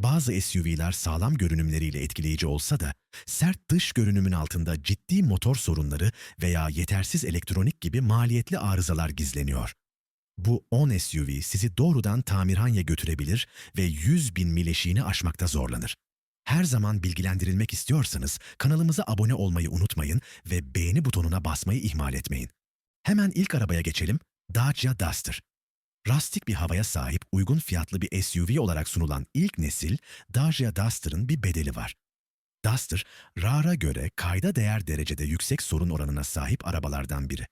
Bazı SUV'ler sağlam görünümleriyle etkileyici olsa da sert dış görünümün altında ciddi motor sorunları veya yetersiz elektronik gibi maliyetli arızalar gizleniyor. Bu 10 SUV sizi doğrudan tamirhaneye götürebilir ve 100 bin mil eşiğini aşmakta zorlanır. Her zaman bilgilendirilmek istiyorsanız kanalımıza abone olmayı unutmayın ve beğeni butonuna basmayı ihmal etmeyin. Hemen ilk arabaya geçelim. Dacia Duster. Rustik bir havaya sahip uygun fiyatlı bir SUV olarak sunulan ilk nesil Dacia Duster'ın bir bedeli var. Duster, RAR'a göre kayda değer derecede yüksek sorun oranına sahip arabalardan biri.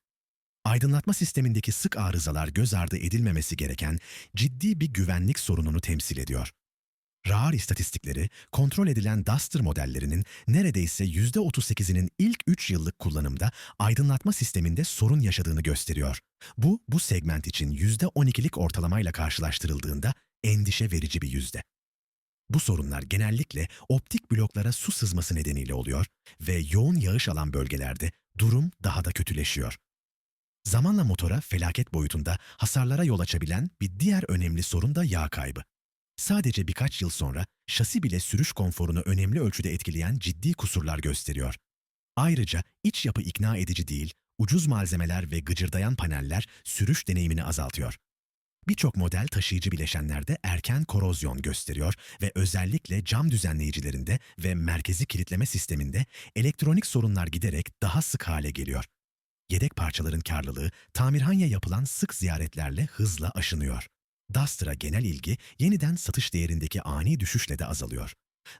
Aydınlatma sistemindeki sık arızalar göz ardı edilmemesi gereken ciddi bir güvenlik sorununu temsil ediyor. RAR istatistikleri, kontrol edilen Duster modellerinin neredeyse %38'inin ilk 3 yıllık kullanımda aydınlatma sisteminde sorun yaşadığını gösteriyor. Bu, bu segment için %12'lik ortalamayla karşılaştırıldığında endişe verici bir yüzde. Bu sorunlar genellikle optik bloklara su sızması nedeniyle oluyor ve yoğun yağış alan bölgelerde durum daha da kötüleşiyor. Zamanla motora felaket boyutunda hasarlara yol açabilen bir diğer önemli sorun da yağ kaybı. Sadece birkaç yıl sonra şasi bile sürüş konforunu önemli ölçüde etkileyen ciddi kusurlar gösteriyor. Ayrıca iç yapı ikna edici değil, ucuz malzemeler ve gıcırdayan paneller sürüş deneyimini azaltıyor. Birçok model taşıyıcı bileşenlerde erken korozyon gösteriyor ve özellikle cam düzenleyicilerinde ve merkezi kilitleme sisteminde elektronik sorunlar giderek daha sık hale geliyor. Yedek parçaların karlılığı tamirhaneye yapılan sık ziyaretlerle hızla aşınıyor. Duster'a genel ilgi yeniden satış değerindeki ani düşüşle de azalıyor.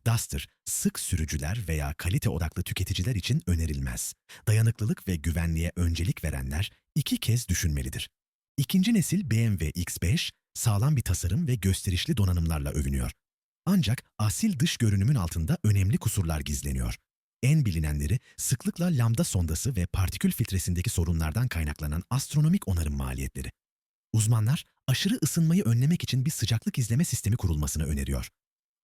Duster, sık sürücüler veya kalite odaklı tüketiciler için önerilmez. Dayanıklılık ve güvenliğe öncelik verenler iki kez düşünmelidir. İkinci nesil BMW X5, sağlam bir tasarım ve gösterişli donanımlarla övünüyor. Ancak asil dış görünümün altında önemli kusurlar gizleniyor. En bilinenleri sıklıkla lambda sondası ve partikül filtresindeki sorunlardan kaynaklanan astronomik onarım maliyetleri. Uzmanlar aşırı ısınmayı önlemek için bir sıcaklık izleme sistemi kurulmasını öneriyor.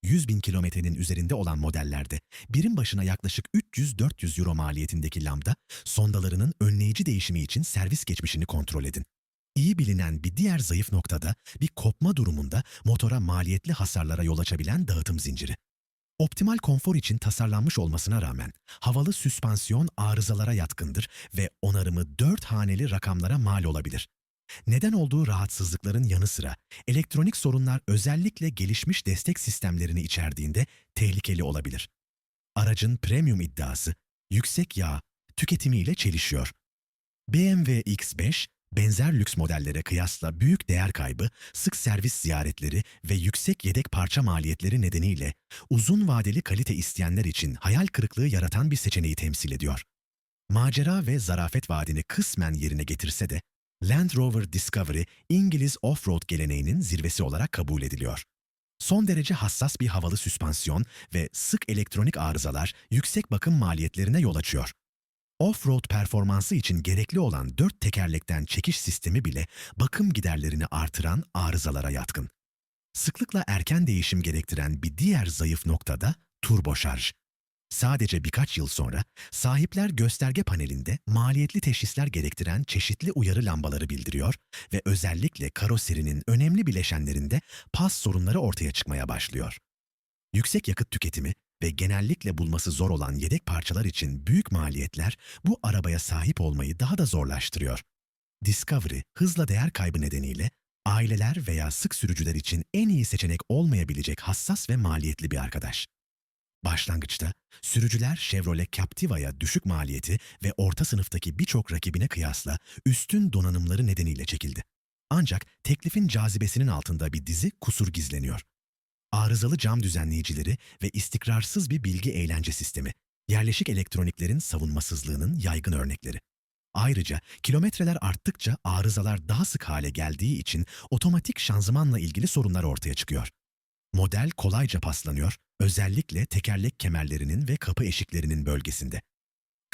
100 bin kilometrenin üzerinde olan modellerde birim başına yaklaşık 300-400 euro maliyetindeki lambda sondalarının önleyici değişimi için servis geçmişini kontrol edin. İyi bilinen bir diğer zayıf noktada bir kopma durumunda motora maliyetli hasarlara yol açabilen dağıtım zinciri. Optimal konfor için tasarlanmış olmasına rağmen havalı süspansiyon arızalara yatkındır ve onarımı 4 haneli rakamlara mal olabilir. Neden olduğu rahatsızlıkların yanı sıra elektronik sorunlar özellikle gelişmiş destek sistemlerini içerdiğinde tehlikeli olabilir. Aracın premium iddiası yüksek yağ tüketimiyle çelişiyor. BMW X5 benzer lüks modellere kıyasla büyük değer kaybı, sık servis ziyaretleri ve yüksek yedek parça maliyetleri nedeniyle uzun vadeli kalite isteyenler için hayal kırıklığı yaratan bir seçeneği temsil ediyor. Macera ve zarafet vaadini kısmen yerine getirse de Land Rover Discovery İngiliz off-road geleneğinin zirvesi olarak kabul ediliyor. Son derece hassas bir havalı süspansiyon ve sık elektronik arızalar yüksek bakım maliyetlerine yol açıyor. Off-road performansı için gerekli olan dört tekerlekten çekiş sistemi bile bakım giderlerini artıran arızalara yatkın. Sıklıkla erken değişim gerektiren bir diğer zayıf nokta da turbo şarj. Sadece birkaç yıl sonra sahipler gösterge panelinde maliyetli teşhisler gerektiren çeşitli uyarı lambaları bildiriyor ve özellikle karoserinin önemli bileşenlerinde pas sorunları ortaya çıkmaya başlıyor. Yüksek yakıt tüketimi ve genellikle bulması zor olan yedek parçalar için büyük maliyetler bu arabaya sahip olmayı daha da zorlaştırıyor. Discovery hızla değer kaybı nedeniyle aileler veya sık sürücüler için en iyi seçenek olmayabilecek hassas ve maliyetli bir arkadaş. Başlangıçta sürücüler Chevrolet Captiva'ya düşük maliyeti ve orta sınıftaki birçok rakibine kıyasla üstün donanımları nedeniyle çekildi. Ancak teklifin cazibesinin altında bir dizi kusur gizleniyor. Arızalı cam düzenleyicileri ve istikrarsız bir bilgi eğlence sistemi, yerleşik elektroniklerin savunmasızlığının yaygın örnekleri. Ayrıca kilometreler arttıkça arızalar daha sık hale geldiği için otomatik şanzımanla ilgili sorunlar ortaya çıkıyor. Model kolayca paslanıyor, özellikle tekerlek kemerlerinin ve kapı eşiklerinin bölgesinde.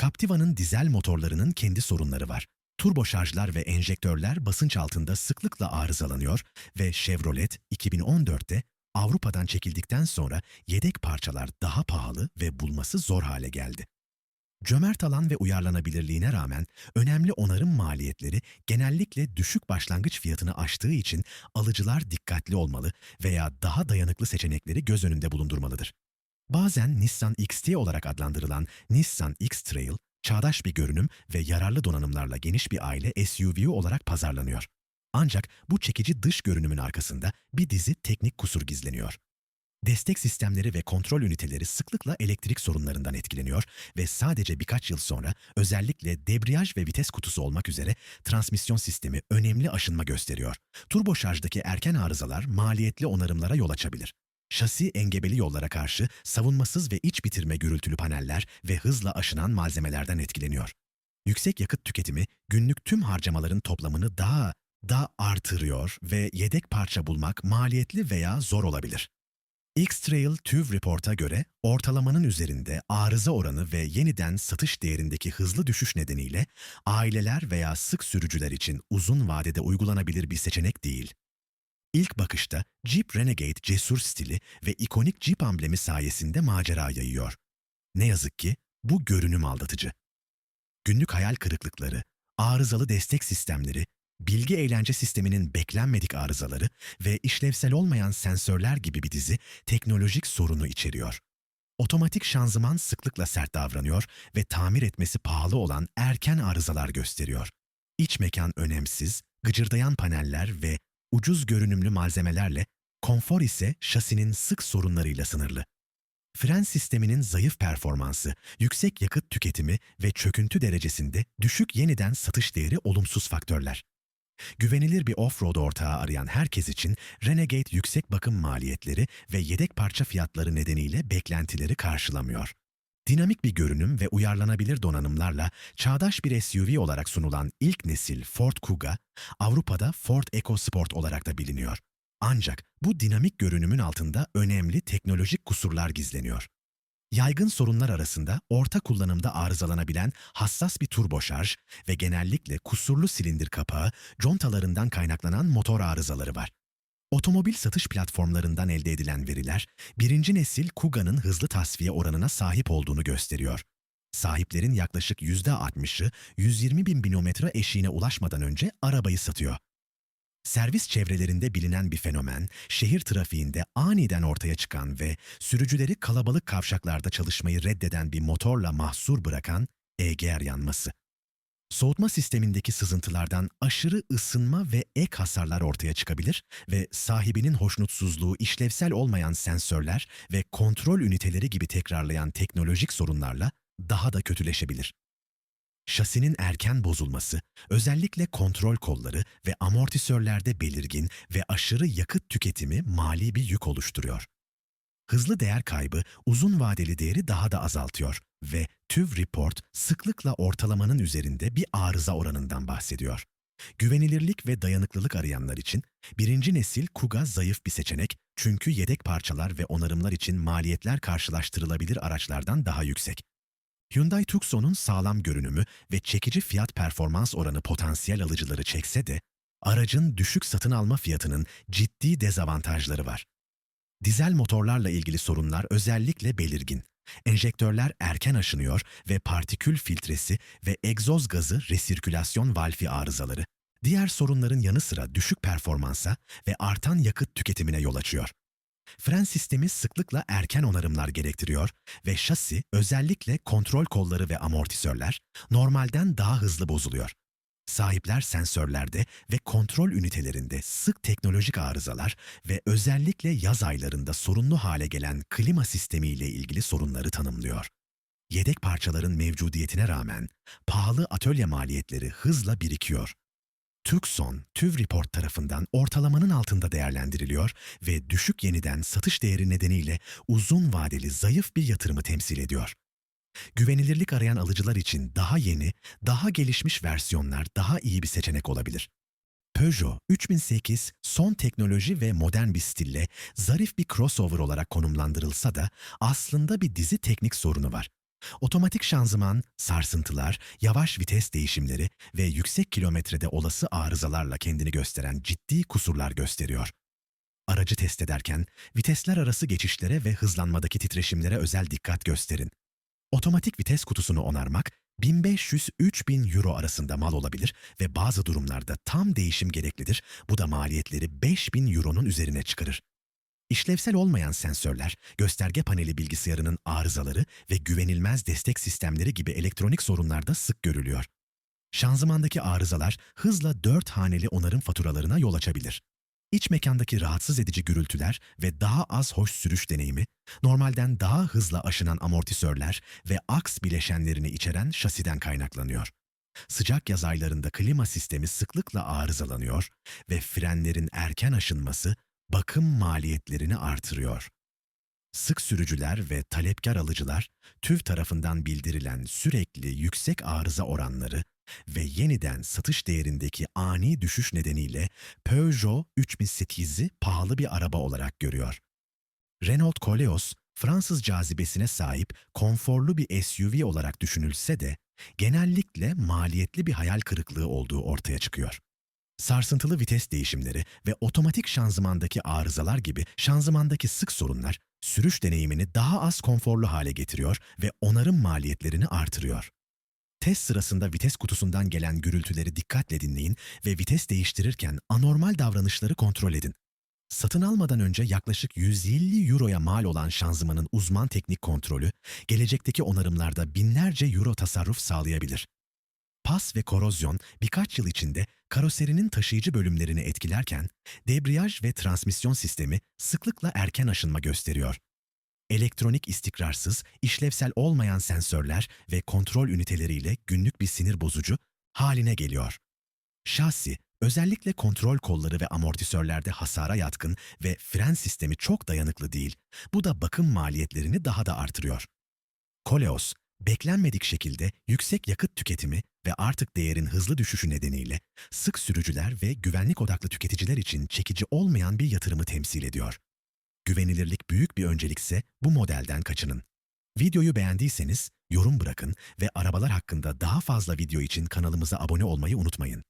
Captiva'nın dizel motorlarının kendi sorunları var. Turbo şarjlar ve enjektörler basınç altında sıklıkla arızalanıyor ve Chevrolet 2014'te Avrupa'dan çekildikten sonra yedek parçalar daha pahalı ve bulması zor hale geldi. Cömert alan ve uyarlanabilirliğine rağmen önemli onarım maliyetleri genellikle düşük başlangıç fiyatını aştığı için alıcılar dikkatli olmalı veya daha dayanıklı seçenekleri göz önünde bulundurmalıdır. Bazen Nissan XT olarak adlandırılan Nissan X-Trail, çağdaş bir görünüm ve yararlı donanımlarla geniş bir aile SUV olarak pazarlanıyor. Ancak bu çekici dış görünümün arkasında bir dizi teknik kusur gizleniyor. Destek sistemleri ve kontrol üniteleri sıklıkla elektrik sorunlarından etkileniyor ve sadece birkaç yıl sonra özellikle debriyaj ve vites kutusu olmak üzere transmisyon sistemi önemli aşınma gösteriyor. Turbo şarjdaki erken arızalar maliyetli onarımlara yol açabilir. Şasi engebeli yollara karşı savunmasız ve iç bitirme gürültülü paneller ve hızla aşınan malzemelerden etkileniyor. Yüksek yakıt tüketimi günlük tüm harcamaların toplamını daha da artırıyor ve yedek parça bulmak maliyetli veya zor olabilir. X-Trail TÜV Report'a göre ortalamanın üzerinde arıza oranı ve yeniden satış değerindeki hızlı düşüş nedeniyle aileler veya sık sürücüler için uzun vadede uygulanabilir bir seçenek değil. İlk bakışta Jeep Renegade cesur stili ve ikonik Jeep amblemi sayesinde macera yayıyor. Ne yazık ki bu görünüm aldatıcı. Günlük hayal kırıklıkları, arızalı destek sistemleri, bilgi eğlence sisteminin beklenmedik arızaları ve işlevsel olmayan sensörler gibi bir dizi teknolojik sorunu içeriyor. Otomatik şanzıman sıklıkla sert davranıyor ve tamir etmesi pahalı olan erken arızalar gösteriyor. İç mekan önemsiz, gıcırdayan paneller ve ucuz görünümlü malzemelerle, konfor ise şasinin sık sorunlarıyla sınırlı. Fren sisteminin zayıf performansı, yüksek yakıt tüketimi ve çöküntü derecesinde düşük yeniden satış değeri olumsuz faktörler. Güvenilir bir off-road ortağı arayan herkes için Renegade yüksek bakım maliyetleri ve yedek parça fiyatları nedeniyle beklentileri karşılamıyor. Dinamik bir görünüm ve uyarlanabilir donanımlarla çağdaş bir SUV olarak sunulan ilk nesil Ford Kuga, Avrupa'da Ford EcoSport olarak da biliniyor. Ancak bu dinamik görünümün altında önemli teknolojik kusurlar gizleniyor. Yaygın sorunlar arasında orta kullanımda arızalanabilen hassas bir turbo şarj ve genellikle kusurlu silindir kapağı, contalarından kaynaklanan motor arızaları var. Otomobil satış platformlarından elde edilen veriler, birinci nesil Kuga'nın hızlı tasfiye oranına sahip olduğunu gösteriyor. Sahiplerin yaklaşık %60'ı 120 bin bilometre eşiğine ulaşmadan önce arabayı satıyor. Servis çevrelerinde bilinen bir fenomen, şehir trafiğinde aniden ortaya çıkan ve sürücüleri kalabalık kavşaklarda çalışmayı reddeden bir motorla mahsur bırakan EGR yanması. Soğutma sistemindeki sızıntılardan aşırı ısınma ve ek hasarlar ortaya çıkabilir ve sahibinin hoşnutsuzluğu işlevsel olmayan sensörler ve kontrol üniteleri gibi tekrarlayan teknolojik sorunlarla daha da kötüleşebilir. Şasinin erken bozulması, özellikle kontrol kolları ve amortisörlerde belirgin ve aşırı yakıt tüketimi mali bir yük oluşturuyor. Hızlı değer kaybı uzun vadeli değeri daha da azaltıyor ve TÜV Report sıklıkla ortalamanın üzerinde bir arıza oranından bahsediyor. Güvenilirlik ve dayanıklılık arayanlar için birinci nesil Kuga zayıf bir seçenek çünkü yedek parçalar ve onarımlar için maliyetler karşılaştırılabilir araçlardan daha yüksek. Hyundai Tucson'un sağlam görünümü ve çekici fiyat performans oranı potansiyel alıcıları çekse de, aracın düşük satın alma fiyatının ciddi dezavantajları var. Dizel motorlarla ilgili sorunlar özellikle belirgin. Enjektörler erken aşınıyor ve partikül filtresi ve egzoz gazı resirkülasyon valfi arızaları, diğer sorunların yanı sıra düşük performansa ve artan yakıt tüketimine yol açıyor. Fren sistemi sıklıkla erken onarımlar gerektiriyor ve şasi, özellikle kontrol kolları ve amortisörler, normalden daha hızlı bozuluyor. Sahipler sensörlerde ve kontrol ünitelerinde sık teknolojik arızalar ve özellikle yaz aylarında sorunlu hale gelen klima sistemi ile ilgili sorunları tanımlıyor. Yedek parçaların mevcudiyetine rağmen pahalı atölye maliyetleri hızla birikiyor. Tucson, TÜV Report tarafından ortalamanın altında değerlendiriliyor ve düşük yeniden satış değeri nedeniyle uzun vadeli zayıf bir yatırımı temsil ediyor. Güvenilirlik arayan alıcılar için daha yeni, daha gelişmiş versiyonlar daha iyi bir seçenek olabilir. Peugeot 3008 son teknoloji ve modern bir stille zarif bir crossover olarak konumlandırılsa da aslında bir dizi teknik sorunu var. Otomatik şanzıman, sarsıntılar, yavaş vites değişimleri ve yüksek kilometrede olası arızalarla kendini gösteren ciddi kusurlar gösteriyor. Aracı test ederken vitesler arası geçişlere ve hızlanmadaki titreşimlere özel dikkat gösterin. Otomatik vites kutusunu onarmak 1500-3000 euro arasında mal olabilir ve bazı durumlarda tam değişim gereklidir. Bu da maliyetleri 5000 euronun üzerine çıkarır. İşlevsel olmayan sensörler, gösterge paneli bilgisayarının arızaları ve güvenilmez destek sistemleri gibi elektronik sorunlarda sık görülüyor. Şanzımandaki arızalar hızla 4 haneli onarım faturalarına yol açabilir. İç mekandaki rahatsız edici gürültüler ve daha az hoş sürüş deneyimi, normalden daha hızlı aşınan amortisörler ve aks bileşenlerini içeren şasiden kaynaklanıyor. Sıcak yaz aylarında klima sistemi sıklıkla arızalanıyor ve frenlerin erken aşınması bakım maliyetlerini artırıyor. Sık sürücüler ve talepkar alıcılar TÜV tarafından bildirilen sürekli yüksek arıza oranları ve yeniden satış değerindeki ani düşüş nedeniyle Peugeot 3008'i pahalı bir araba olarak görüyor. Renault Koleos, Fransız cazibesine sahip konforlu bir SUV olarak düşünülse de genellikle maliyetli bir hayal kırıklığı olduğu ortaya çıkıyor. Sarsıntılı vites değişimleri ve otomatik şanzımandaki arızalar gibi şanzımandaki sık sorunlar sürüş deneyimini daha az konforlu hale getiriyor ve onarım maliyetlerini artırıyor. Test sırasında vites kutusundan gelen gürültüleri dikkatle dinleyin ve vites değiştirirken anormal davranışları kontrol edin. Satın almadan önce yaklaşık 150 euroya mal olan şanzımanın uzman teknik kontrolü, gelecekteki onarımlarda binlerce euro tasarruf sağlayabilir. Pas ve korozyon birkaç yıl içinde karoserinin taşıyıcı bölümlerini etkilerken, debriyaj ve transmisyon sistemi sıklıkla erken aşınma gösteriyor. Elektronik istikrarsız, işlevsel olmayan sensörler ve kontrol üniteleriyle günlük bir sinir bozucu haline geliyor. Şasi, özellikle kontrol kolları ve amortisörlerde hasara yatkın ve fren sistemi çok dayanıklı değil. Bu da bakım maliyetlerini daha da artırıyor. Koleos, beklenmedik şekilde yüksek yakıt tüketimi ve artık değerin hızlı düşüşü nedeniyle sık sürücüler ve güvenlik odaklı tüketiciler için çekici olmayan bir yatırımı temsil ediyor. Güvenilirlik büyük bir öncelikse bu modelden kaçının. Videoyu beğendiyseniz yorum bırakın ve arabalar hakkında daha fazla video için kanalımıza abone olmayı unutmayın.